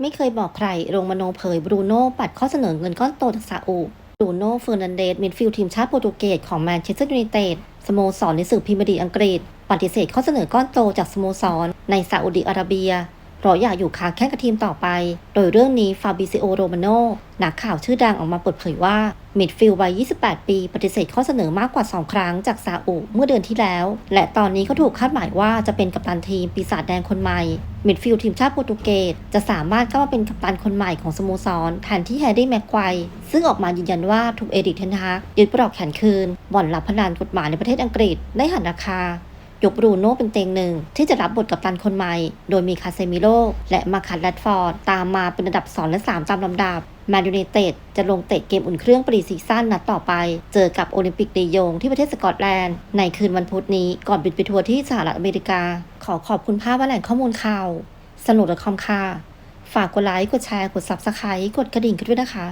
ไม่เคยบอกใครโรงมโนเผยบรูโน่ปัดข้อเสนอเงินก้อนโตจากซาอุบรูโน่เฟอร์นันเดสมิดฟิลด์ทีมชาติโปรตุเกสของแมนเชสเตอร์ยูไนเต็ดสโมสรในสื่อพิมพ์ดีอังกฤษ ปฏิเสธข้อเสนอก้อนโตจากสโมสรในซาอุดิอาระเบีย เพราะอยากอยู่ค้าแข่งกับทีมต่อไป โดยเรื่องนี้ฟาบิซิโอโรมาโนนักข่าวชื่อดังออกมาเปิดเผยว่ามิดฟิลด์วัย 28 ปี ปฏิเสธข้อเสนอมากกว่า 2 ครั้งจากซาอุเมื่อเดือนที่แล้ว และตอนนี้เขาถูกคาดหมายว่าจะเป็นกัปตันทีมปีศาจแดงคนใหม่ มิดฟิลด์ทีมชาติโปรตุเกสจะสามารถเข้ามาเป็นกัปตันคนใหม่ของสโมสรแทนที่แฮร์รี่แม็กไกวร์ซึ่งออกมายืนยันว่าถูกเอริกเทนฮากยึดปลอกแขนคืนบ่อนรับพนันกฎหมายในประเทศอังกฤษได้หันราคา ยกบรูโน่เป็นเต็งหนึ่ง ที่จะรับบทกัปตันคนใหม่ โดยมีคาเซมิโลและมาคันแรดฟอร์ด ตามมาเป็นอันดับ 2 และ 3 ตามลำดับแมนยูไนเต็ดจะลงเตะเกมอุ่นเครื่องปรีซีซั่นนัดต่อไป เจอกับโอลิมปิกเดยงที่ประเทศสกอตแลนด์ ในคืนวันพุธนี้ก่อนบินไปทัวร์ที่สหรัฐอเมริกา ขอขอบคุณภาพและแหล่งข้อมูลข่าว สนุกและคอมค่ะ ฝากกดไลค์ กดแชร์ กด Subscribe กดกระดิ่งกันด้วยนะคะ